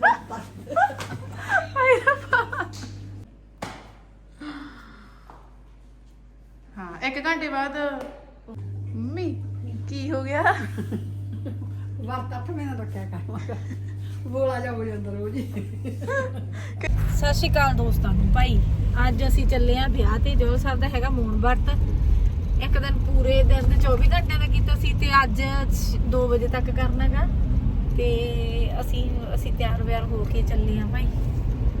ਬੱਤਾ ਹਾਏ ਰੱਬਾ। ਹਾਂ ਇੱਕ ਘੰਟੇ ਬਾਅਦ ਮੰਮੀ ਕੀ ਹੋ ਗਿਆ? ਵਰਤ ਅੱਠ ਮਹੀਨੇ ਰੱਖਿਆ ਕਰ ਬੋਲਾ ਜਾ ਜਾਂਦਾ ਰੋਜ਼ ਹੀ। ਸਤਿ ਸ਼੍ਰੀ ਅਕਾਲ ਦੋਸਤਾਂ ਨੂੰ ਭਾਈ। ਅੱਜ ਅਸੀਂ ਚੱਲੇ ਆਂ ਵਿਆਹ ਤੇ ਜੋ ਸਾਹਿਬ ਦਾ ਹੈਗਾ ਮੂਨ ਵਰਤ। ਇੱਕ ਦਿਨ ਪੂਰੇ ਦਿਨ ਦੇ 24 ਘੰਟਿਆਂ ਦਾ ਕੀਤਾ ਸੀ ਤੇ ਅੱਜ 2 ਵਜੇ ਤੱਕ ਕਰਨਾਗਾ। ਤੇ ਅਸੀਂ ਅਸੀਂ ਤਿਆਰ ਵਿਆਰ ਹੋ ਕੇ ਚੱਲੇ ਆਂ ਭਾਈ।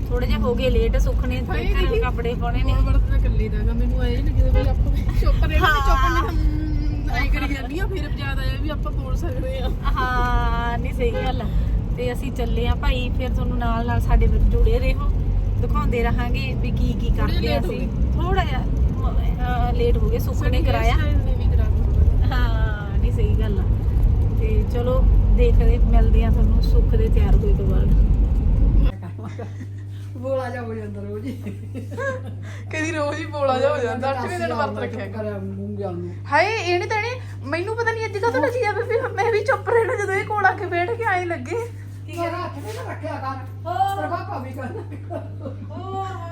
ਥੋੜੇ ਜਿਹਾ ਹੋ ਗਏ ਲੇਟ ਸੁੱਖਣੇ ਤੇ ਘਰ ਕੱਪੜੇ ਪਾਉਣੇ ਨੇ। ਵਰਤ ਤਾਂ ਕੱਲੀ ਦਾਗਾ ਮੈਨੂੰ ਐ ਨਹੀਂ ਕਿਤੇ ਵੀ ਆਪਾਂ ਚੁੱਪ ਰਹਿਣਾ ਹਾਂ। ਚੁੱਪ ਨਹੀਂ ਐ ਕਰੀ ਜਾਂਦੀ ਆ ਫਿਰ ਯਾਦ ਆਇਆ ਵੀ ਆਪਾਂ ਬੋਲ ਸਕਦੇ ਆ। ਹਾਂ ਨਹੀਂ ਸਹੀ ਗੱਲ। ਆ। ਤੇ ਅਸੀਂ ਚੱਲੇ ਆਂ ਭਾਈ ਫਿਰ ਤੁਹਾਨੂੰ ਨਾਲ ਨਾਲ ਸਾਡੇ ਵਿੱਚ ਜੁੜੇ ਰਹੋ। ਦਿਖਾਉਂਦੇ ਰਹਾਂਗੇ ਵੀ ਕੀ ਕੀ ਕਰਦੇ ਹੋ ਅਸੀਂ। ਥੋੜਾ ਜਿਹਾ ਲੇਟ ਹੋ ਗਏ ਸੁੱਖਣੇ ਕਰਾਇਆ। ਹਾਂ ਨਹੀਂ ਸਹੀ ਗੱਲ। ਆ ਦੇਖਦੇ ਮਿਲਦੇ ਆ ਤੁਹਾਨੂੰ ਸੁੱਖ ਦੇ ਤਿਆਰ ਹੋਏ ਤੋਂ ਬਾਅਦ। ਬੋਲਾ ਜਾ ਹੋ ਜਾਂਦਾ ਰੋਜ਼ ਹੀ। ਕਦੀ ਰੋਜ਼ ਹੀ ਬੋਲਾ ਜਾ ਹੋ ਜਾਂਦਾ ਅੱਠਵੇਂ ਦਿਨ ਵਰਤ ਰੱਖਿਆ ਕਰ। ਮੂੰਗਿਆਂ ਨੂੰ। ਹਾਏ ਇਹ ਨਹੀਂ ਤਣੇ ਮੈਨੂੰ ਪਤਾ ਨਹੀਂ ਅੱਜ ਕਦੋਂ ਲੱਗੀ ਜਾਵੇ ਵੀ ਮੈਂ ਵੀ ਚੁੱਪ ਰਹਿਣਾ ਜਦੋਂ ਇਹ ਕੋਲ ਆ ਕੇ ਬੈਠ ਕੇ ਆਏ ਲੱਗੇ। ਤੇਰਾ ਹੱਥ ਨਹੀਂ ਨਾ ਰੱਖਿਆ ਕਰ। ਹੋਰ। ਪਾਪਾ ਵੀ ਕਰਨਾ।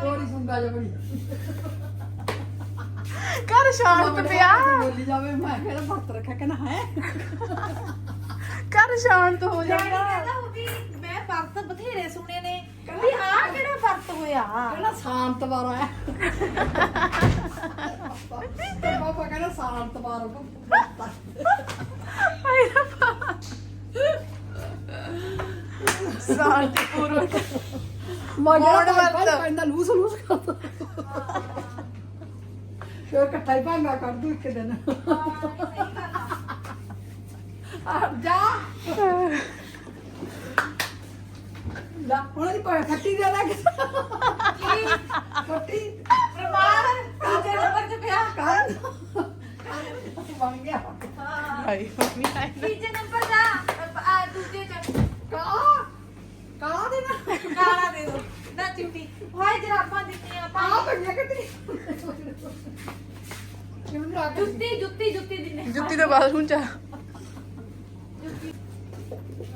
ਥੋੜੀ ਸੁੰਗਾ ਜਾ ਬਣੀ ਘਰ ਸ਼ਾਂਤ ਪਿਆ। ਬੋਲੀ ਜਾਵੇ ਮੈਂ ਕਹਿੰਦਾ ਵਰਤ ਰੱਖਿਆ ਕਹਿੰਦਾ ਹੈ? ਘਰ ਸ਼ਾਂਤ ਹੋ ਜਾਂਦਾ। ਮੈਂ ਵਰਤ ਬਥੇਰੇ ਸੁਣੇ ਨੇ। ਵੀ ਆ ਕਿਹੜਾ ਵਰਤ ਹੋਇਆ? ਕਹਿੰਦਾ ਸ਼ਾਂਤ ਵਾਰਾ ਹੈ। ਪਾਪਾ ਕਹਿੰਦਾ ਸ਼ਾਂਤ ਵਾਰਾ ਬੱਤਾ ਹਾਏ ਰੱਬਾ। ਸ਼ਾਂਤੀ ਪੂਰਵਕ ਮੋੜ ਮੋੜ ਵਰਤ। ਵਰਤ ਕਹਿੰਦਾ ਲੂਸ ਲੂਸ ਕਰਦਾ ਫਿਰ ਇਕੱਠਾ ਹੀ ਭਾਂਗਾ ਕਰ ਦੂ ਇੱਕ ਦਿਨ। ਜਾ। ਲਾ ਹੁਣ ਨਹੀਂ ਪਾਇਆ ਖੱਟੀ ਦੇ ਲੱਗ ਖੱਟੀ। ਪ੍ਰਮਾਣ। ਤੀਜੇ ਨੰਬਰ ਤੇ ਪਿਆ। ਕਰ ਬਣ ਗਿਆ। ਹਾਏ ਮੰਮੀ ਆਏ ਨਾ। ਤੀਜੇ ਨੰਬਰ ਦਾ। ਆ ਦੂਜੇ ਚ। ਕਾ? ਕਾ ਦੇ ਨਾ? ਕਾਲਾ ਦੇ ਦੋ। ਨਾ ਚਿੱਟੀ। ਹਾਏ ਜਰਾਬਾਂ ਦਿੱਤੀਆਂ ਆ ਆਪਾਂ ਬਣ ਕੱਟੀ ਕਿਉਂ ਨਾ ਕਰ ਜੁੱਤੀ ਜੁੱਤੀ ਜੁੱਤੀ ਦਿੰਨੇ ਜੁੱਤੀ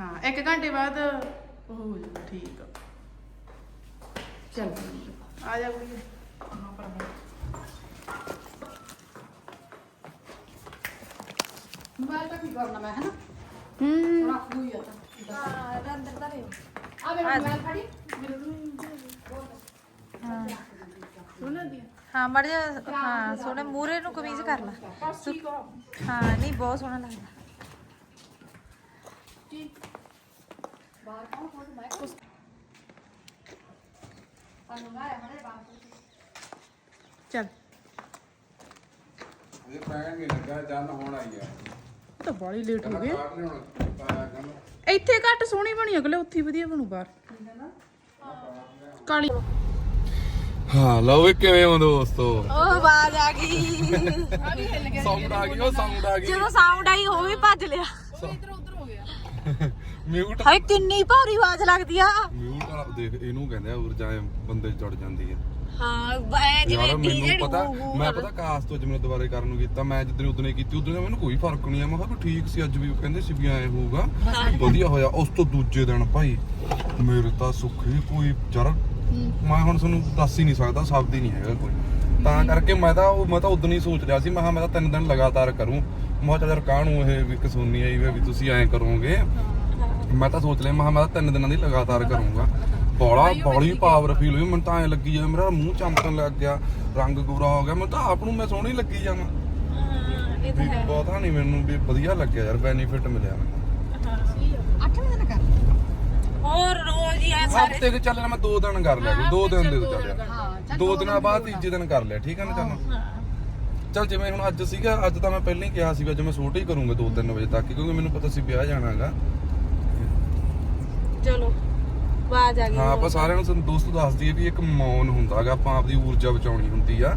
ਹਾਂ ਇੱਕ ਘੰਟੇ ਬਾਅਦ ਉਹ ਹੋ ਠੀਕ ਆ। ਚੱਲ। ਆ ਜਾ ਕੋਈ ਮੈਂ ਤਾਂ ਕੀ ਕਰਨਾ ਮੈਂ ਹੈ ਨਾ ਹੂੰ। ਰੱਖ ਹੋਈ ਆ ਤਾਂ। ਹਾਂ ਅੰਦਰ ਦਾ ਰਿਓ ਆ ਮੇਰਾ ਮੋਬਾਈਲ ਫੜੀ ਉਹਨਾਂ ਦੀ ਹਾਂ ਮੜ ਜਾ ਹਾਂ ਸੋਹਣੇ ਮੂਰੇ ਨੂੰ ਕਮੀਜ਼ ਕਰ ਲਾ। ਹਾਂ ਨਹੀਂ ਬਹੁਤ ਸੋਹਣਾ ਲੱਗਦਾ ਕੌਣ ਕੌਣ ਮੈਂ ਕੁਛ ਸਾਨੂੰ ਨਾ ਹਮਾਰੇ ਬਾਹਰ ਚੱਲ। ਇਹ ਪੈਣ ਨਹੀਂ ਲੱਗਾ ਜਨ ਹੋਣ ਆਈ ਆ। ਇਹ ਤਾਂ ਬੜੀ ਲੇਟ ਹੋ ਗਏ ਕਾਟ ਲਿਆਉਣਾ ਪਾਇਆ ਕਹਿੰਦਾ ਇੱਥੇ ਘੱਟ ਸੋਹਣੀ ਬਣੀ ਅਗਲੇ ਉੱਥੇ ਹੀ ਵਧੀਆ ਬਣੂ ਬਾਹਰ। ਕਾਲੀ। ਹਾਂ ਲਓ ਵੀ ਕਿਵੇਂ ਹੋ ਦੋਸਤੋ? ਉਹ ਆਵਾਜ਼ ਆ ਗਈ। ਸਾਊਂਡ ਆ ਗਈ ਉਹ ਸਾਊਂਡ ਆ ਗਈ। ਜਦੋਂ ਸਾਊਂਡ ਆਈ ਉਹ ਵੀ ਭੱਜ ਲਿਆ। ਮਿਊਟ ਹਾਏ ਕਿੰਨੀ ਭਾਰੀ ਆਵਾਜ਼ ਲੱਗਦੀ ਆ। ਮਿਊਟ ਵਾਲਾ ਦੇਖ ਇਹਨੂੰ ਕਹਿੰਦੇ ਆ ਊਰਜਾ ਬੰਦੇ ਚੜ ਜਾਂਦੀ ਹੈ ਹਾਂ ਐ ਜਿਵੇਂ ਯਾਰ ਡੀਜੇ ਪਤਾ ਮੈਂ ਪਤਾ ਕਾਸ ਤੋਂ ਜਿਵੇਂ ਦੁਬਾਰੇ ਕਰਨ ਨੂੰ ਕੀਤਾ ਮੈਂ ਜਿੱਦਣ ਉਦਨੇ ਕੀਤੀ ਉਦਨੇ ਮੈਨੂੰ ਕੋਈ ਫ਼ਰਕ ਨਹੀਂ ਆ। ਮੈਂ ਕਿਹਾ ਵੀ ਠੀਕ ਸੀ ਅੱਜ ਵੀ ਉਹ ਕਹਿੰਦੇ ਸੀ ਵੀ ਐ ਹੋਊਗਾ। ਵਧੀਆ ਹੋਇਆ ਉਸ ਤੋਂ ਦੂਜੇ ਦਿਨ ਭਾਈ ਮੇਰੇ ਤਾਂ ਸੁੱਖੀ ਕੋਈ ਯਾਰ ਮੈਂ ਹੁਣ ਤੁਹਾਨੂੰ ਦੱਸ ਹੀ ਨਹੀਂ ਸਕਦਾ ਸ਼ਬਦ ਹੀ ਨਹੀਂ ਹੈਗਾ ਕੋਈ। ਤਾਂ ਕਰਕੇ ਮੈਂ ਤਾਂ ਉਹ ਮੈਂ ਤਾਂ ਉਦੋਂ ਹੀ ਸੋਚ ਰਿਹਾ ਸੀ ਮੈਂ ਕਿਹਾ ਮੈਂ ਤਾਂ ਤਿੰਨ ਦਿਨ ਲਗਾਤਾਰ ਕਰੂੰ। ਮੈਂ ਕਿਹਾ ਯਾਰ ਕਾਹਨੂੰ ਇਹ ਵੀ ਕਸੂਨੀ ਆਈ ਵੀ ਤੁਸੀਂ ਐਂ ਕਰੋਗੇ? ਮੈਂ ਤਾਂ ਸੋਚ ਲਿਆ ਮੈਂ ਮੈਂ ਤਾਂ ਤਿੰਨ ਦਿਨਾਂ ਦੀ ਲਗਾਤਾਰ ਕਰੂੰਗਾ। ਬੋਲਾ ਬੋਲੀ ਪਾਵਰ ਫੀਲ ਹੋਈ ਮੈਨੂੰ ਤਾਂ ਐ ਲੱਗੀ ਜਿਵੇਂ ਮੇਰਾ ਮੂੰਹ ਚਮਕਣ ਲੱਗ ਗਿਆ ਰੰਗ ਗੋਰਾ ਹੋ ਗਿਆ ਮੈਨੂੰ ਤਾਂ ਆਪ ਨੂੰ ਮੈਂ ਸੋਹਣੀ ਲੱਗੀ ਜਾਵਾਂ। ਇਹ ਵੀ ਪਤਾ ਨਹੀਂ ਮੈਨੂੰ ਵੀ ਵਧੀਆ ਲੱਗਿਆ ਯਾਰ ਬੈਨੀਫਿਟ ਮਿਲਿਆ ਮੈਨੂੰ। ਅੱਠਵੇਂ ਦਿਨ ਕਰ ਹੋਰ ਰੋਜ਼ ਹੀ ਐ ਸਾਰੇ। ਹਫ਼ਤੇ ਕੇ ਚੱਲਣਾ ਮੈਂ ਦੋ ਦਿਨ ਕਰ ਲਿਆ ਦੋ ਦਿਨ ਦੇ ਦੋ ਚੱਲਿਆ ਦੋ ਦਿਨਾਂ ਬਾਅਦ ਤੀਜੇ ਦਿਨ ਕਰ ਲਿਆ ਠੀਕ ਹੈ ਨਾ ਚੱਲ। ਚੱਲ ਜਿਵੇਂ ਹੁਣ ਅੱਜ ਸੀਗਾ ਅੱਜ ਤਾਂ ਮੈਂ ਪਹਿਲਾਂ ਹੀ ਕਿਹਾ ਸੀ ਵੀ ਅੱਜ ਮੈਂ ਛੋਟੇ ਹੀ ਕਰੂੰਗਾ 2-3 ਵਜੇ ਤੱਕ ਕਿਉਂਕਿ ਮੈਨੂੰ ਪਤਾ ਸੀ ਵਿਆਹ ਜਾਣਾਗਾ ਚਲੋ ਆਵਾਜ਼ ਆ ਗਈ ਹਾਂ ਆਪਾਂ ਸਾਰਿਆਂ ਨੂੰ ਦੋਸਤੋ ਦੱਸ ਦਈਏ ਵੀ ਇੱਕ ਮੌਨ ਹੁੰਦਾਗਾ ਆਪਾਂ ਆਪਦੀ ਊਰਜਾ ਬਚਾਉਣੀ ਹੁੰਦੀ ਆ।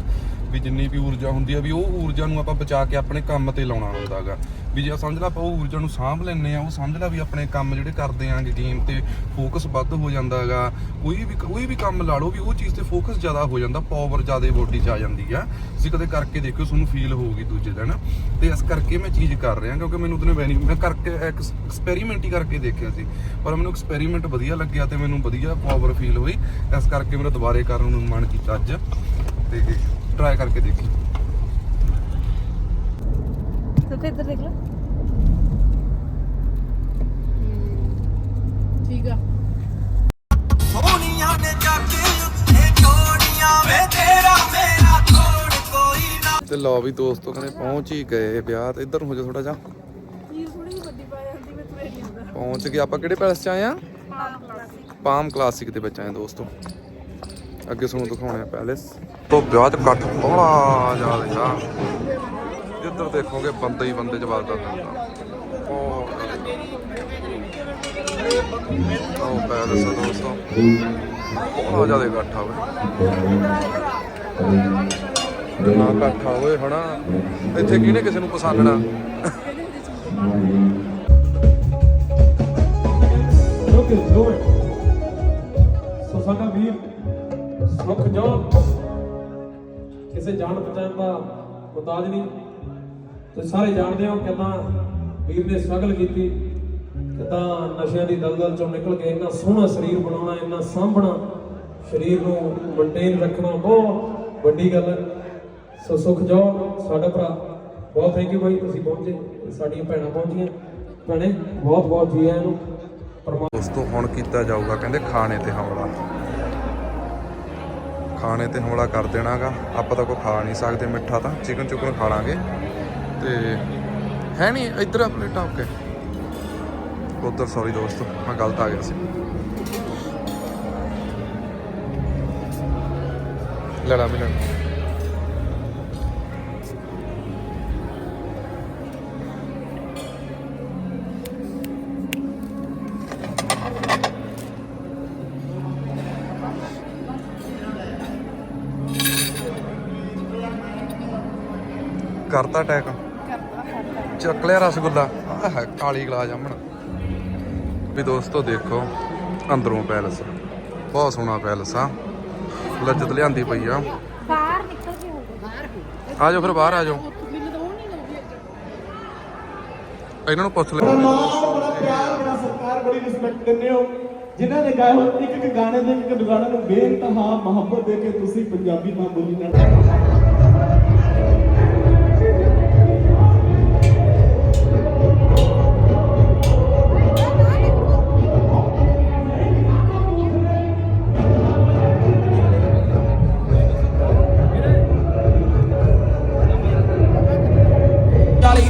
ਵੀ ਜਿੰਨੀ ਵੀ ਊਰਜਾ ਹੁੰਦੀ ਆ ਵੀ ਉਹ ਊਰਜਾ ਨੂੰ ਆਪਾਂ ਬਚਾ ਕੇ ਆਪਣੇ ਕੰਮ ਤੇ ਲਾਉਣਾ ਹੁੰਦਾਗਾ ਵੀ ਜੇ ਸਮਝ ਲਾ ਆਪਾਂ ਉਹ ਊਰਜਾ ਨੂੰ ਸਾਂਭ ਲੈਨੇ ਆ, ਉਹ ਸਮਝ ਲਾ ਵੀ ਆਪਣੇ ਕੰਮ ਜਿਹੜੇ ਕਰਦੇ ਆਂਗੇ ਗੇਮ ਤੇ ਫੋਕਸ ਵੱਧ ਹੋ ਜਾਂਦਾਗਾ ਕੋਈ ਵੀ ਕੋਈ ਵੀ ਕੰਮ ਲਾ ਲਓ ਵੀ ਉਹ ਚੀਜ਼ ਤੇ ਫੋਕਸ ਜ਼ਿਆਦਾ ਹੋ ਜਾਂਦਾ ਪਾਵਰ ਜ਼ਿਆਦਾ ਬੋਡੀ 'ਚ ਆ ਜਾਂਦੀ ਆ। ਤੁਸੀਂ ਕਦੇ ਕਰਕੇ ਦੇਖਿਓ, ਤੁਹਾਨੂੰ ਫੀਲ ਹੋਊਗੀ ਦੂਜੇ ਦਿਨ। ਤੇ ਇਸ ਕਰਕੇ ਮੈਂ ਚੀਜ਼ ਕਰ ਰਿਹਾ ਕਿਉਂਕਿ ਮੈਨੂੰ ਉਹਨੇ ਬੈਨੀ ਮੈਂ ਕਰਕੇ ਐਕਸਪੈਰੀਮੈਂਟ ਹੀ ਕਰਕੇ ਦੇਖਿਆ ਸੀ। ਪਰ ਮੈਨੂੰ ਐਕਸਪੈਰੀਮੈਂਟ ਵਧੀਆ ਲੱਗਿਆ ਤੇ ਮੈਨੂੰ ਵਧੀਆ ਪਾਵਰ ਫੀਲ ਹੋਈ। ਇਸ ਕਰਕੇ ਮੇਰਾ ਦੁਬਾਰੇ ਕਰਨ ਨੂੰ ਮਨ ਕੀਤਾ ਅੱਜ। ਤੇ ਟਰਾਈ ਕਰਕੇ ਦੇਖੀ। ਤੂੰ ਇੱਧਰ ਦੇਖ ਲੈ। ਠੀਕ ਆ। ਸੋਨੀਆਂ ਨੇ ਜਾ ਕੇ ਉੱਥੇ ਜੋੜੀਆਂ ਵੇ ਤੇਰਾ ਮੇਰਾ ਥੋੜ ਕੋਈ ਨਾ। ਤੇ ਲਓ ਵੀ ਦੋਸਤੋ ਕਹਿੰਦੇ ਪਹੁੰਚ ਹੀ ਗਏ ਵਿਆਹ ਤੇ। ਇੱਧਰ ਨੂੰ ਹੋ ਜਾ ਥੋੜਾ ਹੁੰਦਾ ਪਹੁੰਚ ਗਏ। ਆਪਾਂ ਕਿਹੜੇ ਪੈਲਸ ਚ ਆਏ ਆ? ਪਾਮ ਕਲਾਸਿਕ ਦੇ ਵਿੱਚ ਆਏ ਦੋਸਤੋ। ਅੱਗੇ ਤੁਹਾਨੂੰ ਦਿਖਾਉਣੇ ਆ ਪੈਲਸ। ਤੋਂ ਵਿਆਹ ਚ ਇਕੱਠ ਬੜਾ ਜ਼ਿਆਦਾ ਆ ਜਿੱਧਰ ਦੇਖੋਗੇ ਬੰਦੇ ਹੀ ਬੰਦੇ ਚ ਵਸਦਾ ਹੁੰਦਾ। ਉਹ ਉਹ ਪੈਲਸ ਆ ਦੋਸਤੋ। ਬੜਾ ਜ਼ਿਆਦਾ ਇਕੱਠ ਆ ਵੇ ਨਾ ਇਕੱਠ ਓਏ ਹਣਾ ਇੱਥੇ ਕਿਹਨੇ ਕਿਸੇ ਨੂੰ ਪਛਾਣਨਾ ਲੋਕੇ ਦੋਵੇਂ ਸੋ ਸਾਡਾ ਵੀਰ ਸੁਖ ਜੋ ਕਿਸੇ ਜਾਣ ਪਛਾਣ ਦਾ ਮੁਤਾਜ ਨਹੀਂ, ਤੁਸੀਂ ਸਾਰੇ ਜਾਣਦੇ ਹੋ ਕਿਦਾਂ ਵੀਰ ਨੇ ਸਟਰਗਲ ਕੀਤੀ, ਕਿਦਾਂ ਨਸ਼ਿਆਂ ਦੀ ਦਲਦਲ ਚੋਂ ਨਿਕਲ ਕੇ ਇੰਨਾ ਸੋਹਣਾ ਸਰੀਰ ਬਣਾਉਣਾ, ਇੰਨਾ ਸਾਂਭਣਾ, ਸਰੀਰ ਨੂੰ ਮੇਨਟੇਨ ਰੱਖਣਾ, ਬਹੁਤ ਵੱਡੀ ਗੱਲ ਹੈ। ਸੋ ਸੁਖ ਜੋ, ਸਾਡਾ ਭਰਾ, ਬਹੁਤ ਥੈਂਕ ਯੂ ਭਾਈ ਤੁਸੀਂ ਪਹੁੰਚੇ, ਸਾਡੀਆਂ ਭੈਣਾਂ ਪਹੁੰਚੀਆਂ। ਭੈਣੇ ਬਹੁਤ ਬਹੁਤ ਜੀ ਆਇਆਂ ਨੂੰ। ਪਰਮਾ ਦੋਸਤੋ ਹੁਣ ਕੀਤਾ ਜਾਊਗਾ, ਕਹਿੰਦੇ ਖਾਣੇ ਤੇ ਹਮਲਾ ਖਾਣੇ ਤੇ ਹਮਲਾ ਕਰ ਦੇਣਾਗਾ। ਆਪਾਂ ਤਾਂ ਕੋਈ ਖਾ ਨਹੀਂ ਸਕਦੇ ਮਿੱਠਾ ਤਾਂ। ਚਿਕਨ ਚੁਕਨ ਖਾ ਲਾਂਗੇ। ਤੇ ਹੈ ਨਹੀਂ ਇੱਧਰ ਆ ਪਲੇਟਾਂ ਓਕੇ ਉਧਰ ਸੌਰੀ ਦੋਸਤੋ, ਮੈਂ ਗਲਤ ਆ ਗਿਆ ਸੀ। ਲੜਾ ਮਿਲਣ। ਕਰਤਾ ਅਟੈਕ ਚੱਕ ਲਿਆ ਰਸਗੁੱਲਾ। ਆਹ ਕਾਲੀ ਗਲਾਸ ਜਾਮਣ। ਵੀ ਦੋਸਤੋ ਦੇਖੋ ਅੰਦਰੋਂ ਪੈਲਸ। ਬਹੁਤ ਸੋਹਣਾ ਪੈਲਸ ਆ। ਲੱਜਤ ਲਿਆਂਦੀ ਪਈ ਆ। ਬਾਹਰ ਨਿਕਲ ਕੇ ਹੋਊਗਾ ਆ ਜਾਓ ਫਿਰ ਬਾਹਰ ਆ ਜਾਓ। ਇਹਨਾਂ ਨੂੰ ਪੁੱਛ ਲੈ। ਬੜਾ ਪਿਆਰ ਬੜਾ ਸਤਿਕਾਰ ਬੜੀ ਰਿਸਪੈਕਟ ਦਿੰਦੇ ਹੋ। ਜਿਨ੍ਹਾਂ ਨੇ ਗਾਏ ਹੋਏ ਇੱਕ ਇੱਕ ਗਾਣੇ ਦੇ ਇੱਕ ਇੱਕ ਗਾਣੇ ਨੂੰ ਬੇਇੰਤਹਾ ਮੁਹੱਬਤ ਦੇ ਕੇ ਤੁਸੀਂ ਪੰਜਾਬੀ ਮਾਂ ਬੋਲੀ ਨਾਲ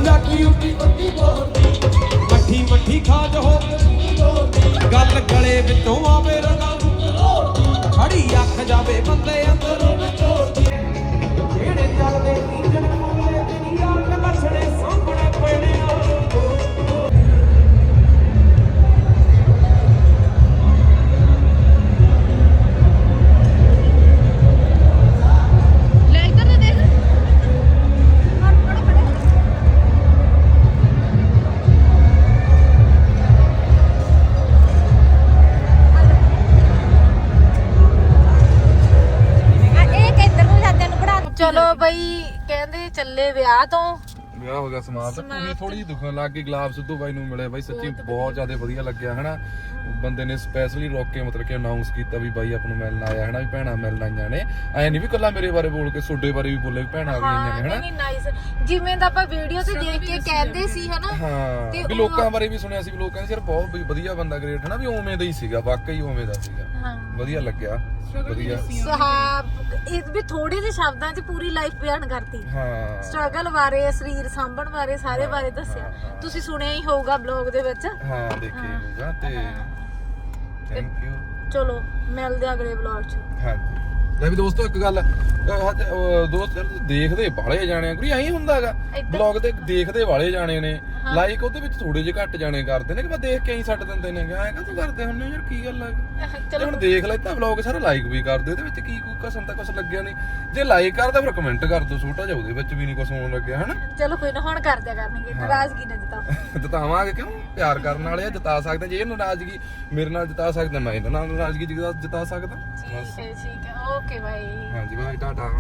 ਡਾਲੀ ਉੱਟੀ ਉੱਟੀ ਬੋਲਦੀ। ਮੱਠੀ ਮੱਠੀ ਖਾਜ ਹੋਵੇ ਗੱਲ ਗਲੇ ਵਿੱਚੋਂ ਆਵੇ ਰਗਾ ਖੜੀ ਅੱਖ ਜਾਵੇ ਬੰਦੇ ਅੰਦਰੋਂ। ਚਲੋ ਬਈ ਕਹਿੰਦੇ ਚੱਲੇ ਵਿਆਹ ਤੋਂ। ਵਿਆਹ ਹੋ ਗਿਆ ਸਮਾਪਤ ਪੂਰੀ ਥੋੜੀ ਜਿਹੀ ਦੁਖਣ ਲੱਗ ਗਈ ਗੁਲਾਬ ਸਿੱਧੂ ਬਾਈ ਨੂੰ ਮਿਲੇ। ਬਾਈ ਸੱਚੀ ਬਹੁਤ ਜ਼ਿਆਦਾ ਵਧੀਆ ਲੱਗਿਆ ਹਨਾ? ਬੰਦੇ ਨੇ ਸਪੈਸ਼ਲੀ ਰੋਕ ਕੇ ਮਤਲਬ ਕਿ ਅਨਾਉਂਸ ਕੀਤਾ ਵੀ ਬਾਈ ਆਪ ਨੂੰ ਮਿਲਣ ਆਇਆ ਹਨਾ? ਵੀ ਭੈਣਾਂ ਮਿਲਣ ਆਈਆਂ ਨੇ। ਐ ਨਹੀਂ ਵੀ ਕੱਲਾ ਮੇਰੇ ਬਾਰੇ ਬੋਲ ਕੇ ਤੁਹਾਡੇ ਬਾਰੇ ਵੀ ਬੋਲੇ ਵੀ ਭੈਣਾਂ ਆ ਗਈਆਂ ਨੇ ਹਨਾ? ਨਹੀਂ ਨਾਈਸ ਜਿਵੇਂ ਦਾ ਆਪਾਂ ਵੀਡੀਓ ਤੇ ਦੇਖ ਕੇ ਕਹਿੰਦੇ ਸੀ ਹਨਾ? ਹਾਂ ਤੇ ਵੀ ਲੋਕਾਂ ਬਾਰੇ ਵੀ ਸੁਣਿਆ ਸੀ ਵੀ ਲੋਕਾਂ ਨੇ ਯਾਰ ਬਹੁਤ ਵਧੀਆ ਬੰਦਾ ਗ੍ਰੇਟ ਹਨਾ? ਵੀ ਉਵੇਂ ਦਾ ਹੀ ਸੀਗਾ ਵਾਕਈ ਉਵੇਂ ਦਾ ਸੀਗਾ। ਹਾਂ। ਵਧੀਆ ਲੱਗਿਆ। ਵਧੀਆ। ਸਾਬ ਇਹ ਵੀ ਥੋੜੇ ਜਿਹੇ ਸ਼ਬਦਾਂ 'ਚ ਪੂਰੀ ਲਾਈਫ ਬਿਆਨ ਕਰਤੀ। ਹਾਂ। ਸਟਰਗਲ ਬਾਰੇ ਸਰੀਰ ਸਾਂਭਣ ਬਾਰੇ ਸਾਰੇ ਬਾਰੇ ਦੱਸਿਆ। ਤੁਸੀਂ ਸੁਣਿਆ ਹੀ ਹੋਊਗਾ ਬਲੌਗ ਦੇ ਵਿੱਚ। ਹਾਂ ਦੇਖੀ ਹੋਊਗਾ ਤੇ ਥੈਂਕ ਯੂ ਚਲੋ ਮਿਲਦੇ ਆ ਅਗਲੇ ਬਲੌਗ 'ਚ। ਹਾਂਜੀ। ਲੈ ਵੀ ਦੋਸਤੋ ਇੱਕ ਗੱਲ ਦੋਸਤ ਦੇਖਦੇ ਬਾਲੇ ਜਾਣੇ ਕੋਈ ਐਂ ਹੁੰਦਾਗਾ। ਬਲੌਗ ਤੇ ਦੇਖਦੇ ਵਾਲੇ ਜਾਣੇ ਨੇ। ਲਾਈਕ ਉਹਦੇ ਵਿੱਚ ਥੋੜੇ ਜਿਹੇ ਘੱਟ ਜਾਣੇ ਕਰਦੇ ਨੇ ਕਿ ਬਸ ਦੇਖ ਕੇ ਹੀ ਛੱਡ ਦਿੰਦੇ ਨੇ ਐਂ ਕਾ ਤੂੰ ਕਰਦੇ ਹੁੰਨੇ ਯਾਰ ਕੀ ਗੱਲ ਆ? ਤੇ ਹੁਣ ਦੇਖ ਲੈ ਤਾਂ ਵਲੌਗ ਸਾਰਾ ਲਾਈਕ ਵੀ ਕਰਦੇ ਉਹਦੇ ਵਿੱਚ ਕੀ ਕੋਈ ਕਸਮ ਤਾਂ ਕੁਛ ਲੱਗਿਆ ਨਹੀਂ। ਜੇ ਲਾਈਕ ਕਰਦਾ ਫਿਰ ਕਮੈਂਟ ਕਰ ਦੋ ਛੋਟਾ ਜਿਹਾ ਉਹਦੇ ਵਿੱਚ ਵੀ ਨਹੀਂ ਕੁਛ ਹੋਣ ਲੱਗਿਆ ਹਨਾ? ਚਲੋ ਕੋਈ ਨਾ ਹੁਣ ਕਰ ਦਿਆ ਕਰਨਗੇ ਨਾਰਾਜ਼ਗੀ ਨਾ ਜਤਾਓ ਜਤਾਵਾਂਗੇ ਕਿਉਂ? ਪਿਆਰ ਕਰਨ ਵਾਲੇ ਆ ਜਤਾ ਸਕਦੇ ਜੇ ਇਹ ਨਾਰਾਜ਼ਗੀ ਮੇਰੇ ਨਾਲ ਜਤਾ ਸਕਦਾ ਮੈਂ ਇਹਦੇ ਨਾਲ ਨਾਰਾਜ਼ਗੀ ਜਤਾ- ਜਤਾ ਸਕਦਾ। ਠੀਕ ਹੈ ਠੀਕ ਹੈ ਓਕੇ ਬਾਈ ਹਾਂਜੀ ਬਾਈ ਟਾਟਾ।